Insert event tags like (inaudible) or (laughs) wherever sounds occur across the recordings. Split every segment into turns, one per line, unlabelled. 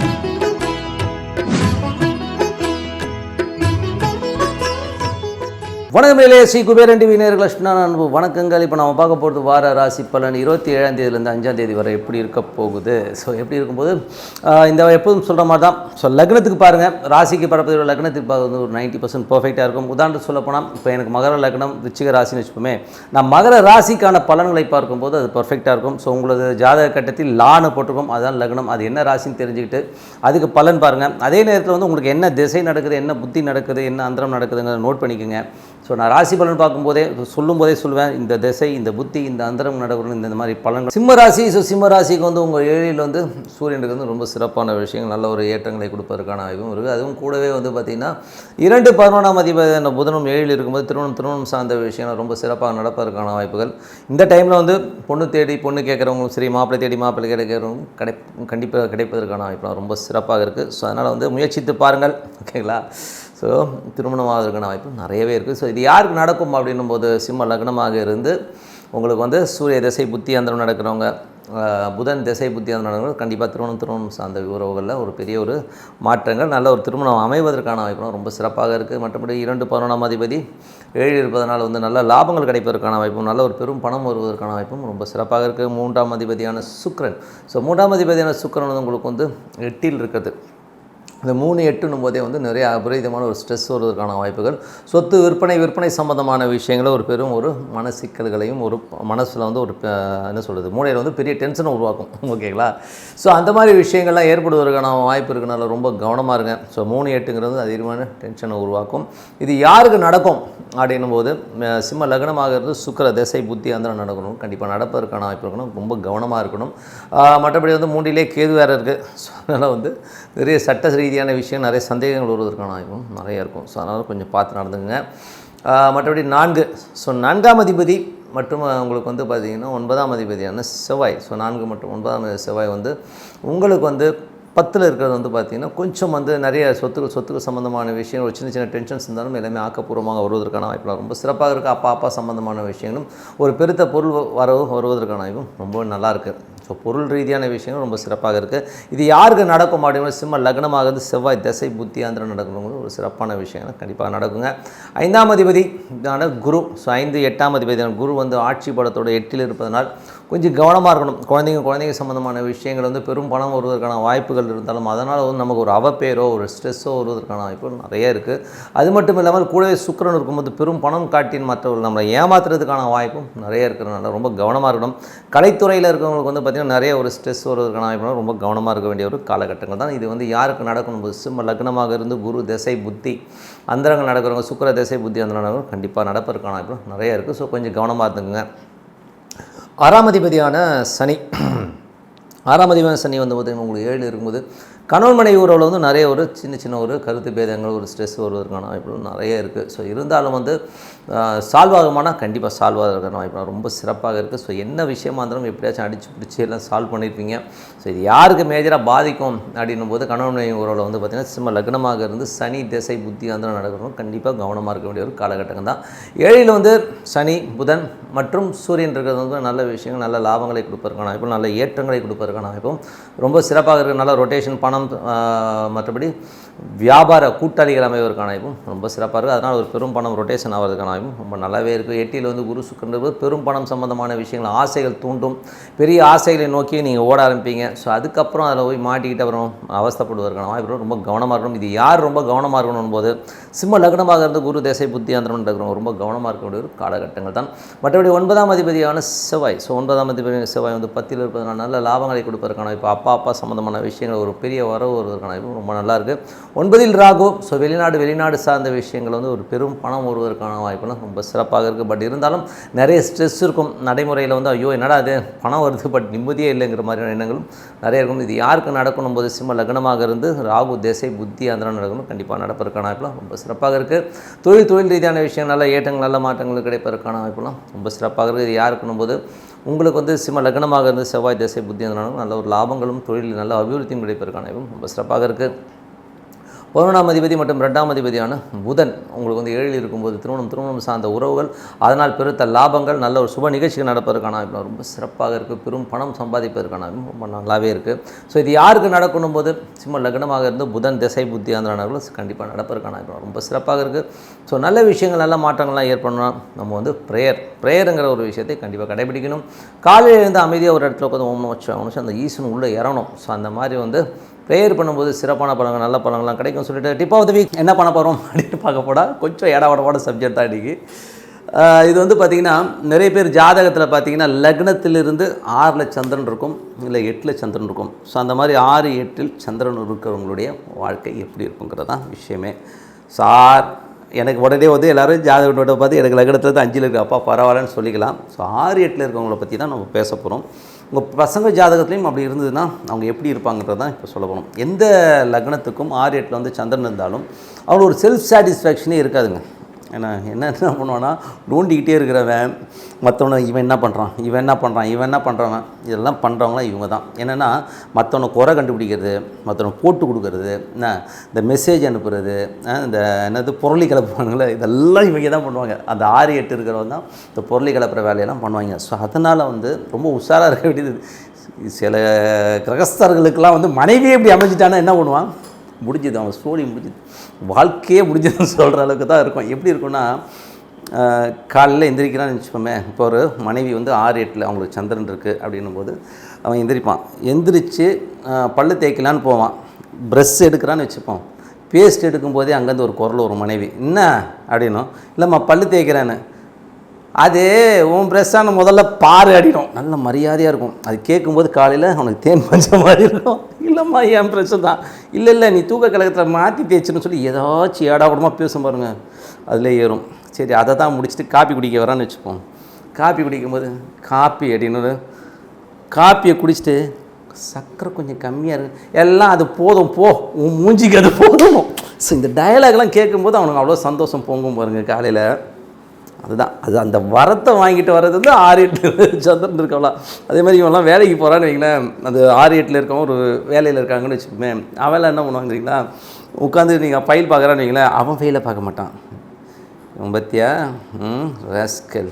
Thank you. வணக்கம் மேலே Sri Kuberan TV நேர்கள் லட்சுமணன் அன்பு வணக்கங்கள். இப்போ நம்ம பார்க்க போகிறது வார ராசி பலன். இருபத்தி ஏழாம் தேதியிலேருந்து அஞ்சாம் தேதி வரை எப்படி இருக்க போகுது? ஸோ எப்படி இருக்கும்போது இந்த எப்போதும் சொல்கிற மாதிரி தான் ஸோ லக்னத்துக்கு பாருங்கள் ராசிக்கு பரப்பதில் லக்னத்துக்கு பார்க்க வந்து ஒரு நைன்ட்டி பர்சன்ட் பர்ஃபெக்டாக இருக்கும். உதாரணத்துக்கு சொல்ல போனால் இப்போ எனக்கு மகர லக்னம் விச்சிக ராசின்னு வச்சுப்போமே நான் மகர ராசிக்கான பலன்களை பார்க்கும்போது அது பர்ஃபெக்டாக இருக்கும். ஸோ உங்களது ஜாதக கட்டத்தில் லான்னு போட்டிருக்கோம். அதுதான் லக்னம். அது என்ன ராசின்னு தெரிஞ்சுக்கிட்டு அதுக்கு பலன் பாருங்கள் அதே நேரத்தில் வந்து உங்களுக்கு என்ன திசை நடக்குது என்ன புத்தி நடக்குது என்ன அந்தரம் நடக்குதுங்கிறத நோட் பண்ணிக்கோங்க. ஸோ நான் ராசி பலன் பார்க்கும்போதே சொல்லும் போதே சொல்லுவேன் இந்த திசை இந்த புத்தி இந்த அந்தரம் நடக்கணும் இந்த மாதிரி பலன்கள். சிம்ம ராசி ஸோ சிம்ம ராசிக்கு வந்து உங்கள் ஏழில் வந்து சூரியனுக்கு வந்து ரொம்ப சிறப்பான விஷயங்கள் நல்ல ஒரு ஏற்றங்களை கொடுப்பதற்கான ஆய்வும் இருக்குது அதுவும் கூடவே வந்து பார்த்திங்கன்னா இரண்டு பதினொன்றாம் அதிபதியான புதனும் ஏழில் இருக்கும்போது திருமணம் திருமணம் சார்ந்த விஷயங்கள் ரொம்ப சிறப்பாக நடப்பதற்கான வாய்ப்புகள். இந்த டைமில் வந்து பொண்ணு தேடி பொண்ணு கேட்குறவங்களும் சரி மாப்பிள்ளை தேடி மாப்பிள்ளை கிடைக்கிறவங்க கிடை கண்டிப்பாக கிடைப்பதற்கான வாய்ப்புலாம் ரொம்ப சிறப்பாக இருக்குது ஸோ அதனால் வந்து முயற்சித்து பாருங்கள் ஓகேங்களா ஸோ திருமணமாவதற்கான வாய்ப்பு நிறையவே இருக்குது ஸோ இது யாருக்கு நடக்கும் அப்படின்னும் போது சிம்ம லக்னமாக இருந்து உங்களுக்கு வந்து சூரிய திசை புத்தி அந்தரம் நடக்கிறவங்க புதன் திசை புத்தி அந்த நடக்கிறவங்க கண்டிப்பாக திருமணம் திருமணம் சார்ந்த உறவுகளில் ஒரு பெரிய ஒரு மாற்றங்கள் நல்ல ஒரு திருமணம் அமைவதற்கான வாய்ப்புலாம் ரொம்ப சிறப்பாக இருக்குது மற்றபடி இரண்டு பதினொன்றாம் அதிபதி ஏழு இருப்பதனால் வந்து நல்ல லாபங்கள் கிடைப்பதற்கான வாய்ப்பும் நல்ல ஒரு பெரும் பணம் வருவதற்கான வாய்ப்பும் ரொம்ப சிறப்பாக இருக்குது மூன்றாம் அதிபதியான சுக்ரன் ஸோ மூன்றாம் அதிபதியான சுக்ரன் வந்து உங்களுக்கு வந்து எட்டில் இருக்குது இந்த மூணு எட்டுன்னும் போதே வந்து நிறைய அபரிதமான ஒரு ஸ்ட்ரெஸ் வருவதற்கான வாய்ப்புகள். சொத்து விற்பனை விற்பனை சம்பந்தமான விஷயங்களை ஒரு பெரும் ஒரு மன சிக்கல்களையும் ஒரு மனசில் வந்து ஒரு என்ன சொல்கிறது மூளையில் வந்து பெரிய டென்ஷனை உருவாக்கும். ஓகேங்களா ஸோ அந்த மாதிரி விஷயங்கள்லாம் ஏற்படுவதற்கான வாய்ப்பு இருக்கனால ரொம்ப கவனமாக இருங்க. ஸோ மூணு எட்டுங்கிறது அதிகமான டென்ஷனை உருவாக்கும். இது யாருக்கு நடக்கும்? அப்படின்னும் போது சிம்ம லக்னமாக இருந்து சுக்கிர திசை புத்தி அந்த நடக்கணும். கண்டிப்பாக நடப்பதற்கான வாய்ப்பு இருக்கணும். ரொம்ப கவனமாக இருக்கணும். மற்றபடி வந்து மூன்றிலே கேது வேறு இருக்குது ஸோ அதனால் வந்து நிறைய சட்ட ரீதியான விஷயம் நிறைய சந்தேகங்கள் வருவதற்கான ஆய்வும் நிறைய இருக்கும். ஸோ அதனால் கொஞ்சம் பார்த்து நடந்துங்க மற்றபடி நான்கு. ஸோ நான்காம் அதிபதி மற்றும் உங்களுக்கு வந்து பார்த்திங்கன்னா ஒன்பதாம் அதிபதியான செவ்வாய். ஸோ நான்கு மற்றும் ஒன்பதாம் செவ்வாய் வந்து உங்களுக்கு வந்து பத்தில் இருக்கிறது வந்து பார்த்திங்கன்னா கொஞ்சம் வந்து நிறைய சொத்துக்கள் சொத்துக்கள் சம்மந்தமான விஷயம் ஒரு சின்ன சின்ன டென்ஷன்ஸ் இருந்தாலும் எல்லாமே ஆக்கப்பூர்வமாக வருவதற்கான வாய்ப்புலாம் ரொம்ப சிறப்பாக இருக்குது அப்பா அப்பா சம்மந்தமான விஷயங்களும் ஒரு பெருத்த பொருள் வரவும் வரவு வருவதற்கான வாய்ப்பும் ரொம்ப நல்லாயிருக்கு ஸோ பொருள் ரீதியான விஷயங்கள் ரொம்ப சிறப்பாக இருக்குது இது யாருக்கு நடக்கும் அப்படிங்கிற சிம்ம லக்னமாக இருந்து செவ்வாய் திசை புத்தி ஆந்திரம் நடக்கணுங்கிறது ஒரு சிறப்பான விஷயங்கள். கண்டிப்பாக நடக்குங்க. ஐந்தாம் அதிபதி குரு ஸோ ஐந்து எட்டாம் அதிபதியான குரு வந்து ஆட்சி படத்தோட எட்டில் இருப்பதனால் கொஞ்சம் கவனமாக இருக்கணும். குழந்தைங்க குழந்தைங்க சம்மந்தமான விஷயங்கள் வந்து பெரும் பணம் வருவதற்கான வாய்ப்புகள் இருந்தாலும் அதனால் வந்து நமக்கு ஒரு அவப்பேரோ ஒரு ஸ்ட்ரெஸ்ஸோ வருவதற்கான வாய்ப்புகள் நிறைய இருக்குது அது மட்டும் இல்லாமல் கூடவே சுக்கிரன் இருக்கும்போது பெரும் பணம் காட்டின் மற்றவர்கள் நம்மளை ஏமாத்துறதுக்கான வாய்ப்பும் நிறைய இருக்கிறதுனால ரொம்ப கவனமாக இருக்கணும். கலைத்துறையில் இருக்கிறவங்களுக்கு வந்து பார்த்திங்கன்னா நிறைய ஒரு ஸ்ட்ரெஸ் வருவதற்கான வாய்ப்புகள் ரொம்ப கவனமாக இருக்க வேண்டிய ஒரு காலகட்டங்கள் தான். இது வந்து யாருக்கு நடக்கணும்? போது சிம்ம லக்னமாக இருந்து குரு திசை புத்தி அந்தரங்கள் நடக்கிறவங்க சுக்கிர திசை புத்தி அந்த நடக்கிறவங்க கண்டிப்பாக நடப்பதற்கான வாய்ப்புகள் நிறைய இருக்குது ஸோ கொஞ்சம் கவனமாக இருந்துக்குங்க. ஆறாம் அதிபதியான சனி. ஆறாம் அதிபதியான சனி வந்து பார்த்திங்கன்னா உங்களுக்கு ஏழு இருக்கும்போது கணவன் மனைவி உறவில் வந்து நிறைய ஒரு சின்ன சின்ன ஒரு கருத்து பேதங்கள் ஒரு ஸ்ட்ரெஸ் வருவதற்கான வாய்ப்புகள் நிறைய இருக்குது ஸோ இருந்தாலும் வந்து சால்வ் ஆகுமானா கண்டிப்பாக சால்வ் ஆகிறதுக்கான வாய்ப்பு ரொம்ப சிறப்பாக இருக்குது ஸோ என்ன விஷயமா இருந்தாலும் எப்படியாச்சும் அடிச்சு பிடிச்சி எல்லாம் சால்வ் பண்ணியிருப்பீங்க ஸோ இது யாருக்கு மேஜராக பாதிக்கும் அப்படின்னும் போது கணவன் மனைவி உறவில் வந்து பார்த்திங்கன்னா சிம்ம லக்னமாக இருந்து சனி திசை புத்தி அந்த நடக்கணும் கண்டிப்பாக கவனமாக இருக்க வேண்டிய ஒரு காலகட்டம் தான். ஏழில் வந்து சனி புதன் மற்றும் சூரியன் இருக்கிறது வந்து நல்ல விஷயங்கள் நல்ல லாபங்களை கொடுப்பதற்கான வாய்ப்பும் நல்ல ஏற்றங்களை கொடுப்பதற்கான வாய்ப்பும் ரொம்ப சிறப்பாக இருக்கிற நல்ல ரொட்டேஷன் பணம் மற்றபடி வியாபார கூட்டாளிகள் அமைவதற்கான வாய்ப்பும் ரொம்ப சிறப்பாக இருக்குது அதனால் ஒரு பெரும் பணம் ரொட்டேஷன் ஆகிறதுக்கான வாய்ப்பும் ரொம்ப நல்லாவே இருக்குது எட்டியில் வந்து குரு சுக்கன்றது பெரும் பணம் சம்பந்தமான விஷயங்கள் ஆசைகள் தூண்டும். பெரிய ஆசைகளை நோக்கி நீங்கள் ஓட ஆரம்பிப்பீங்க. ஸோ அதுக்கப்புறம் அதில் போய் மாட்டிக்கிட்டு அப்புறம் அவஸ்தைப்படுவதற்கான வாய்ப்பு ரொம்ப கவனமாக இருக்கணும். இது யார் ரொம்ப கவனமாக இருக்கணும் போது சிம்ம லக்னமாக இருந்து குரு தேசை புத்தி அந்தரம் இருக்கிறவங்க ரொம்ப கவனமாக இருக்க வேண்டிய ஒரு காலகட்டங்கள் தான். மற்றபடி ஒன்பதாம் அதிபதியான செவ்வாய். ஸோ ஒன்பதாம் அதிபதியான செவ்வாய் வந்து பத்தில் இருப்பதனால நல்ல லாபங்களை கொடுப்பதற்கான இப்போ அப்பா அப்பா சம்மந்தமான விஷயங்கள் ஒரு பெரிய வரவு ஒருவருக்கான வாய்ப்பு ரொம்ப நல்லா இருக்குது ஒன்பதில் ராகு ஸோ வெளிநாடு வெளிநாடு சார்ந்த விஷயங்கள் வந்து ஒரு பெரும் பணம் ஒருவருக்கான வாய்ப்புலாம் ரொம்ப சிறப்பாக இருக்குது பட் இருந்தாலும் நிறைய ஸ்ட்ரெஸ் இருக்கும். நடைமுறையில் வந்து ஐயோ என்னடா அது பணம் வருது பட் நிம்மதியே இல்லைங்கிற மாதிரியான எண்ணங்களும் நிறைய இருக்கும். இது யாருக்கு நடக்கணும்? போது சிம்ம லக்னமாக இருந்து ராகு திசை புத்தி அந்த நடக்கணும். கண்டிப்பாக நடப்பதற்கான வாய்ப்புலாம் ரொம்ப சிறப்பாக இருக்குது தொழில் தொழில் ரீதியான விஷயம் நல்ல ஏற்றங்கள் நல்ல மாற்றங்கள் கிடைப்பதற்கான வாய்ப்புலாம் ரொம்ப சிறப்பாக இருக்குது இது யாருக்குன்னும் போது? உங்களுக்கு வந்து சிம்ம லக்னமாக இருந்து செவ்வாய் திசை புத்தி இருந்தாலும் நல்ல ஒரு லாபங்களும் தொழிலில் நல்ல அபிவிருத்தியும் கிடைப்பதற்கான ரொம்ப சிறப்பாக இருக்குது பதினொன்றாம் அதிபதி மற்றும் ரெண்டாம் அதிபதியான புதன் உங்களுக்கு வந்து ஏழில் இருக்கும்போது திருமணம் திருமணம் சார்ந்த உறவுகள் அதனால் பெருத்த லாபங்கள் நல்ல ஒரு சுப நிகழ்ச்சிகள் நடப்பதற்கான ரொம்ப சிறப்பாக இருக்குது பெரும் பணம் சம்பாதிப்பதற்கான ரொம்ப நல்லாவே இருக்குது ஸோ இது யாருக்கு நடக்கணும் போது? சிம்ம லக்னமாக இருந்து புதன் திசை புத்தி ஆந்திரானவர்கள் கண்டிப்பாக நடப்பதற்கான ரொம்ப சிறப்பாக இருக்குது ஸோ நல்ல விஷயங்கள் நல்ல மாற்றங்கள்லாம் ஏற்படணும் நம்ம வந்து ப்ரேயர் ப்ரேயருங்கிற ஒரு விஷயத்தை கண்டிப்பாக கடைபிடிக்கணும். காலையில் இருந்து அமைதியாக ஒரு இடத்துல உட்காந்து ஓம் வச்சு அந்த ஈசன் உள்ளே இறங்கணும். ஸோ அந்த மாதிரி வந்து ப்ரேயர் பண்ணும்போது சிறப்பான பழங்கள் நல்ல பழங்கள்லாம் கிடைக்கும் சொல்லிட்டு டிப் ஆஃப் த வீக் என்ன பண்ண போகிறோம் அப்படின்னு பார்க்க போனால் கொஞ்சம் ஏடாவடமான சப்ஜெக்ட் தான் இன்றைக்கி இது வந்து பார்த்திங்கன்னா நிறைய பேர் ஜாதகத்தில் பார்த்தீங்கன்னா லக்னத்திலிருந்து ஆறில் சந்திரன் இருக்கும் இல்லை எட்டில் சந்திரன் இருக்கும். ஸோ அந்த மாதிரி ஆறு எட்டில் சந்திரன் இருக்கிறவங்களுடைய வாழ்க்கை எப்படி இருக்குங்கிறது தான் விஷயமே. சார் எனக்கு உடனே வந்து எல்லோரும் ஜாதகத்தோட பார்த்து எனக்கு லக்னத்தில் தான் அஞ்சில் இருக்கு அப்பா பரவாயில்லன்னு சொல்லிக்கலாம். ஸோ ஆறு எட்டில் இருக்கவங்கள பற்றி தான் நம்ம பேச போகிறோம் உங்கள் பசங்க ஜாதகத்துலேயும் அப்படி இருந்ததுன்னா அவங்க எப்படி இருப்பாங்கன்றது தான் இப்போ சொல்ல போகணும் எந்த லக்னத்துக்கும் ஆறு எட்டில் வந்து சந்திரன் இருந்தாலும் அவங்களுக்கு ஒரு செல்ஃப் சாட்டிஸ்ஃபேக்ஷனே இருக்காதுங்க. ஏன்னா என்ன என்ன பண்ணுவான்னா நோண்டிக்கிட்டே இருக்கிறவன் மற்றவனை இவன் என்ன பண்ணுறான் இவன் என்ன பண்ணுறான் இவன் என்ன பண்ணுறவன் இதெல்லாம் பண்ணுறவங்களாம் இவங்க தான். என்னென்னா மற்றவனை குறை கண்டுபிடிக்கிறது மற்றவனை போட்டு கொடுக்கறது என்ன இந்த மெசேஜ் அனுப்புறது இந்த என்னது பொருளி கிளப்புவாங்களே இதெல்லாம் இவங்க தான் பண்ணுவாங்க. அந்த ஆறு எட்டு இருக்கிறவங்க தான் இந்த பொருளி கிளப்புற வேலையெல்லாம் பண்ணுவாங்க. ஸோ அதனால் வந்து ரொம்ப உஷாராக இருக்க வேண்டியது. சில கிரகஸ்தர்களுக்கெல்லாம் வந்து மனைவியே இப்படி அமைஞ்சிட்டானா என்ன பண்ணுவான்? முடிஞ்சது அவன் ஸ்டோரி முடிஞ்சது. வாழ்க்கையே முடிஞ்சதுன்னு (laughs) சொல்கிற அளவுக்கு தான் இருக்கும். எப்படி இருக்கும்னா காலையில் எந்திரிக்கிறான்னு நினச்சிப்போமே இப்போ ஒரு மனைவி வந்து ஆறு எட்டில் அவங்களுக்கு சந்திரன் இருக்குது அப்படின்னும் போது அவன் எந்திரிப்பான். எந்திரிச்சு பல்லு தேய்க்கலான்னு போவான். ப்ரெஷ் எடுக்கிறான்னு வச்சுப்போம். பேஸ்ட் எடுக்கும்போதே அங்கேருந்து ஒரு குரல் ஒரு மனைவி என்ன? அப்படின்னும். இல்லைம்மா பல்லு தேய்க்கிறான்னு. அது உன் ப்ரெஷ்ஷான முதல்ல பாரு அடிடும் நல்ல மரியாதையாக இருக்கும். அது கேட்கும்போது காலையில் அவனுக்கு தேன் பஞ்ச மாதிரி இருக்கும். இல்லைம்மா என் ப்ரெஸ்ஸு தான். இல்லை இல்லை நீ தூக்க கழகத்தில் மாற்றி தேய்ச்சுன்னு சொல்லி ஏதாச்சும் ஏடா கூடமா பேசும் பாருங்க. அதில் ஏறும். சரி அதை தான் முடிச்சுட்டு காப்பி குடிக்க வரான்னு வச்சுப்போம். காப்பி குடிக்கும்போது காப்பி அப்படின்னு காப்பியை குடிச்சிட்டு சக்கரை கொஞ்சம் கம்மியாக இருக்கு எல்லாம் அது போதும். போ. உன் மூஞ்சிக்கு அது போதும். ஸோ இந்த டயலாக்லாம் கேட்கும்போது அவனுக்கு அவ்வளோ சந்தோஷம் பொங்கும் பாருங்கள் காலையில். அதுதான். அது அந்த வரத்தை வாங்கிட்டு வர்றது வந்து ஆறு எட்டு சந்திரன் இருக்கவளா அதே மாதிரி இவன்லாம் வேலைக்கு போகிறான்னு வைங்களேன். அது ஆறு எட்டில் இருக்கவன் ஒரு வேலையில் இருக்காங்கன்னு வச்சுக்கோமே. அவெல்லாம் என்ன பண்ணுவாங்க தெரியுங்களா? உட்காந்து நீங்கள் ஃபைல் பார்க்குறான்னு வைங்களேன். அவன் ஃபைலை பார்க்க மாட்டான். பத்தியா? ம் ராஸ்கல்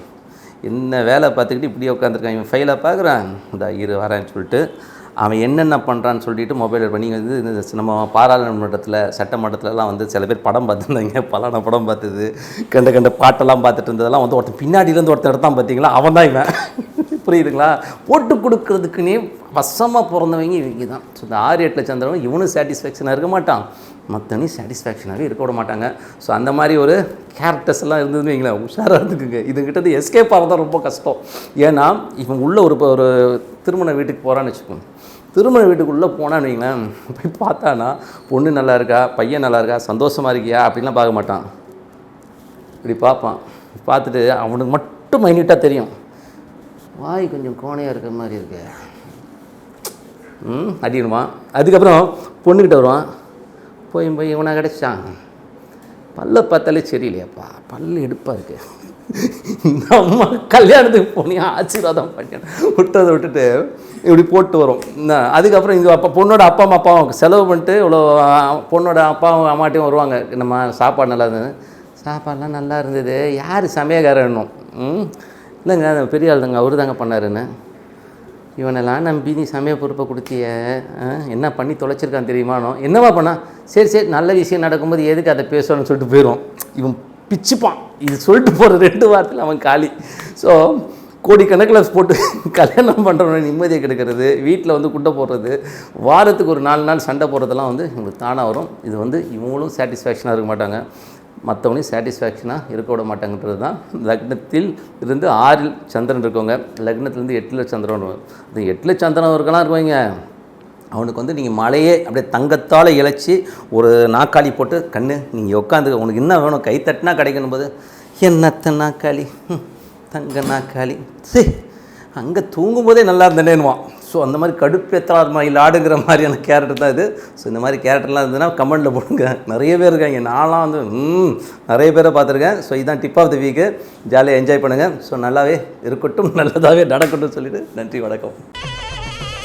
என்ன வேலை பார்த்துக்கிட்டு இப்படியே உட்காந்துருக்கான் இவன் ஃபைலை பார்க்குறான். இந்த இரு வரேன்னு சொல்லிட்டு அவன் என்னென்ன பண்ணுறான்னு சொல்லிட்டு மொபைல் பண்ணி வந்து இந்த நம்ம பாராளுமன்றத்தில் சட்டமன்றத்துலலாம் வந்து சில பேர் படம் பார்த்துருந்தாங்க. பலான படம் பார்த்தது கண்ட கண்ட பாட்டெல்லாம் பார்த்துட்டு இருந்ததெல்லாம் வந்து ஒருத்தன் பின்னாடியிலேருந்து ஒருத்தன் எடுத்தான் பார்த்தீங்களா? அவன் தான் இவன். (laughs) புரியுதுங்களா? போட்டு கொடுக்கறதுக்குன்னே வசமாக பிறந்தவங்க இவங்க தான் ஸோ இந்த ஆறு எட்டில் சந்திரவன் இவனும் சாட்டிஸ்ஃபேக்ஷனாக இருக்க மாட்டான். மற்றவனையும் சாட்டிஸ்ஃபேக்ஷனாகவே இருக்க விட மாட்டாங்க. ஸோ அந்த மாதிரி ஒரு கேரக்டர்ஸ் எல்லாம் இருந்ததுன்னு வைங்களேன் உஷாராக இருந்துக்குங்க இதுங்கிட்ட எஸ்கேப் ஆகிறதா ரொம்ப கஷ்டம். ஏன்னா இவன் உள்ள ஒரு இப்போ ஒரு திருமண வீட்டுக்கு போகிறான்னு வச்சுக்கோங்க. திருமண வீட்டுக்குள்ளே போனான்னு வைங்களேன். போய் பார்த்தானா பொண்ணு நல்லா இருக்கா? பையன் நல்லா இருக்கா? சந்தோஷமாக இருக்கியா? அப்படின்லாம் பார்க்க மாட்டான். இப்படி பார்ப்பான். பார்த்துட்டு அவனுக்கு மட்டும் மைன்யூட்டாக தெரியும். வாய் கொஞ்சம் கோணையாக இருக்கிற மாதிரி இருக்கு. ம் அடிக்கணுமா அதுக்கப்புறம் பொண்ணுக்கிட்ட வருவான். போய் போய் இவனாக கிடச்சான் பல்ல பார்த்தாலே சரியில்லையாப்பா. பல்லு எடுப்பாக இருக்குது இந்த அம்மா கல்யாணத்துக்கு போனியா ஆசீர்வாதம் பண்ண விட்டதை விட்டுட்டு இப்படி போட்டு வரும். அதுக்கப்புறம் இங்கே அப்பா பொண்ணோட அப்பா அம்மா அப்பாவும் செலவு பண்ணிட்டு இவ்வளோ பொண்ணோட அப்பாவும் அம்மாட்டையும் வருவாங்க. நம்ம சாப்பாடு நல்லா இருந்தது. சாப்பாடுலாம் நல்லா இருந்தது. யார் சமயக்காரனும் இல்லைங்க பெரிய ஆள் தாங்க அவரு தாங்க பண்ணாருன்னு. இவனெல்லாம் நம்பி நீ சமய பொறுப்பை கொடுத்திய ஆ, என்ன பண்ணி தொலைச்சிருக்கான் தெரியுமானோ? என்னவா பண்ணா? சரி சரி நல்ல விஷயம் நடக்கும்போது எதுக்கு அதை பேசணும்னு சொல்லிட்டு போயிடும் இவன் பிச்சுப்பான். இது சொல்லிட்டு போகிற ரெண்டு வாரத்தில் அவன் காலி. ஸோ கோடிக்கணக்கில் போட்டு கல்யாணம் பண்ணுறவன நிம்மதியை கெடுக்கிறது வீட்டில் வந்து குண்டை போடுறது வாரத்துக்கு ஒரு நாலு நாள் சண்டை போடுறதெல்லாம் வந்து இவங்களுக்கு தானாக வரும். இது வந்து இவங்களும் சாட்டிஸ்ஃபேக்ஷனாக இருக்க மாட்டாங்க. மற்றவனையும் சாட்டிஸ்ஃபேக்ஷனாக இருக்க விட மாட்டாங்கன்றது தான் லக்னத்தில் இருந்து ஆறில் சந்திரன் இருக்கவங்க. லக்னத்துலேருந்து எட்டில் சந்திரன் இந்த எட்டில் சந்திரன் இருக்கலாம் இருக்கவங்க அவனுக்கு வந்து நீங்கள் மலையே அப்படியே தங்கத்தால் இழைச்சி ஒரு நாக்காளி போட்டு கண்ணு நீங்கள் உட்காந்து உனக்கு என்ன வேணும்? கை தட்டினா கிடைக்கணும் போது என்னத்த நாக்காளி? தங்க நாக்காளி. சே அங்கே தூங்கும்போதே நல்லா இருந்தேன்னுவான் ஸோ அந்த மாதிரி கடுப்பேத்தார் மயில் ஆடுங்கிற மாதிரியான கேரக்டர் தான் இது. ஸோ இந்த மாதிரி கேரக்டர்லாம் இருந்ததுன்னா கமெண்டில் போடுங்க. நிறைய பேர் இருக்காங்க. நான்லாம் வந்து ம் நிறைய பேரை பார்த்துருக்கேன். ஸோ இதுதான் டிப் ஆஃப் த வீக்கு ஜாலியாக என்ஜாய் பண்ணுங்கள் ஸோ நல்லாவே இருக்கட்டும் (laughs) நல்லதாகவே நடக்கட்டும் சொல்லிவிட்டு நன்றி வணக்கம்.